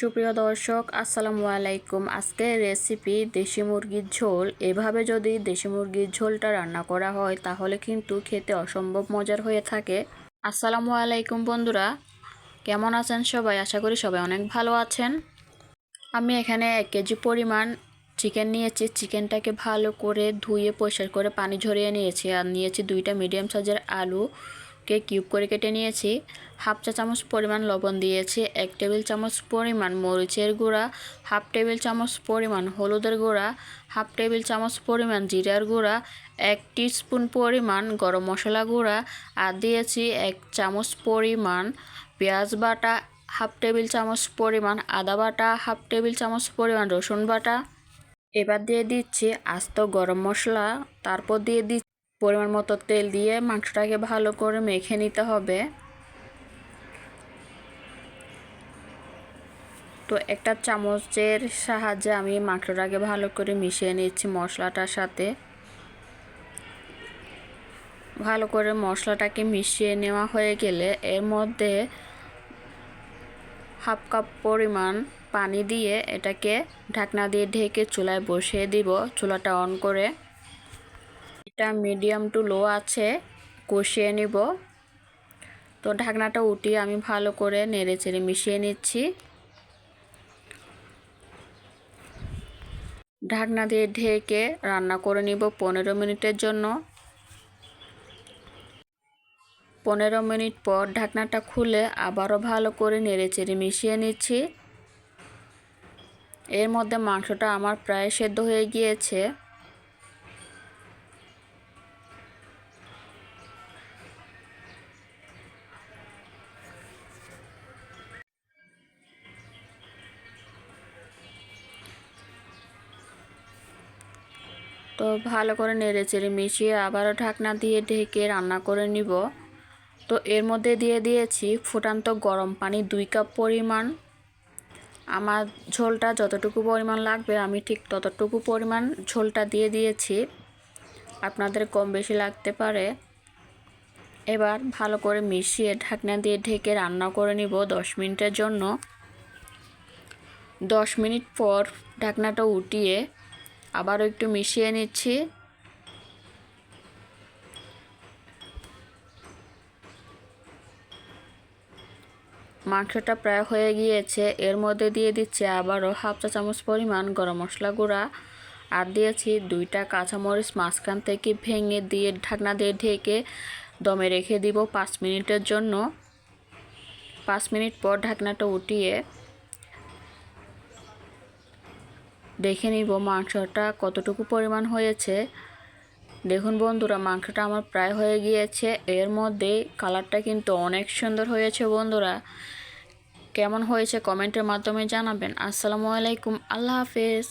সুপ্রিয় দর্শক, আসসালামু আলাইকুম। আজকের রেসিপি দেশি মুরগির ঝোল। এভাবে যদি দেশি মুরগির ঝোলটা রান্না করা হয়, তাহলে কিন্তু খেতে অসম্ভব মজার হয়ে থাকে। আসসালামু আলাইকুম বন্ধুরা, কেমন আছেন সবাই? আশা করি সবাই অনেক ভালো আছেন। আমি এখানে এক কেজি পরিমাণ চিকেন নিয়েছি। চিকেনটাকে ভালো করে ধুয়ে, পরিষ্কার করে পানি ঝরিয়ে নিয়েছি। আর নিয়েছি দুইটা মিডিয়াম সাইজের আলুকে কিউব করে কেটে নিয়েছি। হাফ চা চামচ পরিমাণ লবণ দিয়েছি, এক টেবিল চামচ পরিমাণ মরিচের গুঁড়া, হাফ টেবিল চামচ পরিমাণ হলুদের গুঁড়া, হাফ টেবিল চামচ পরিমাণ জিরার গুঁড়া, এক স্পুন পরিমাণ গরম মশলা গুঁড়া আর দিয়েছি এক চামচ পরিমাণ পেঁয়াজ বাটা, হাফ টেবিল চামচ পরিমাণ আদা বাটা, হাফ টেবিল চামচ পরিমাণ রসুন বাটা। এবার দিয়ে দিচ্ছি আস্ত গরম মশলা, তারপর দিয়ে দিচ্ছি পরিমাণ মতো তেল দিয়ে মাংসটাকে ভালো করে মেখে নিতে হবে। তো একটা চামচের সাহায্যে আমি মাংসটাকে ভালো করে মিশিয়ে নিচ্ছি মশলাটার সাথে। ভালো করে মশলাটাকে মিশিয়ে নেওয়া হয়ে গেলে এর মধ্যে হাফ কাপ পরিমাণ পানি দিয়ে এটাকে ঢাকনা দিয়ে ঢেকে চুলায় বসিয়ে দিব। চুলাটা অন করে এটা মিডিয়াম টু লো আছে, কষিয়ে নিব। তো ঢাকনাটা উঠিয়ে আমি ভালো করে নেড়ে চেড়ে মিশিয়ে নিচ্ছি। ঢাকনা দিয়ে ঢেকে রান্না করে নিব পনেরো মিনিটের জন্য। পনেরো মিনিট পর ঢাকনাটা খুলে আবারও ভালো করে নেড়ে চেড়ে মিশিয়ে নিচ্ছি। এর মধ্যে মাংসটা আমার প্রায় সেদ্ধ হয়ে গিয়েছে। তো ভালো করে নেড়ে চেড়ে মিশিয়ে আবারও ঢাকনা দিয়ে ঢেকে রান্না করে নিব। তো এর মধ্যে দিয়ে দিয়েছি ফুটান্ত গরম পানি দুই কাপ পরিমাণ। আমার ঝোলটা যতটুকু পরিমাণ লাগবে, আমি ঠিক ততটুকু পরিমাণ ঝোলটা দিয়ে দিয়েছি। আপনাদের কম বেশি লাগতে পারে। এবার ভালো করে মিশিয়ে ঢাকনা দিয়ে ঢেকে রান্না করে নিব দশ মিনিটের জন্য। দশ মিনিট পর ঢাকনাটা উঠিয়ে আবারও একটু মিশিয়ে নিচ্ছি। মাংসটা প্রায় হয়ে গিয়েছে। এর মধ্যে দিয়ে দিচ্ছি আবারও হাফ চা চামচ পরিমাণ গরম মশলা গুঁড়া আর দিয়েছি দুইটা কাঁচামরিচ মাঝখান থেকে ভেঙে দিয়ে ঢাকনা দিয়ে ঢেকে দমে রেখে দিব পাঁচ মিনিটের জন্য। পাঁচ মিনিট পর ঢাকনাটা উঠিয়ে দেখে নিব মাংসটা কতটুকু পরিমাণ হয়েছে। দেখুন বন্ধুরা, মাংসটা আমার প্রায় হয়ে গিয়েছে। এর মধ্যে কালারটা কিন্তু অনেক সুন্দর হয়েছে বন্ধুরা। কেমন হয়েছে কমেন্টের মাধ্যমে জানাবেন। আসসালামু আলাইকুম, আল্লাহ হাফেজ।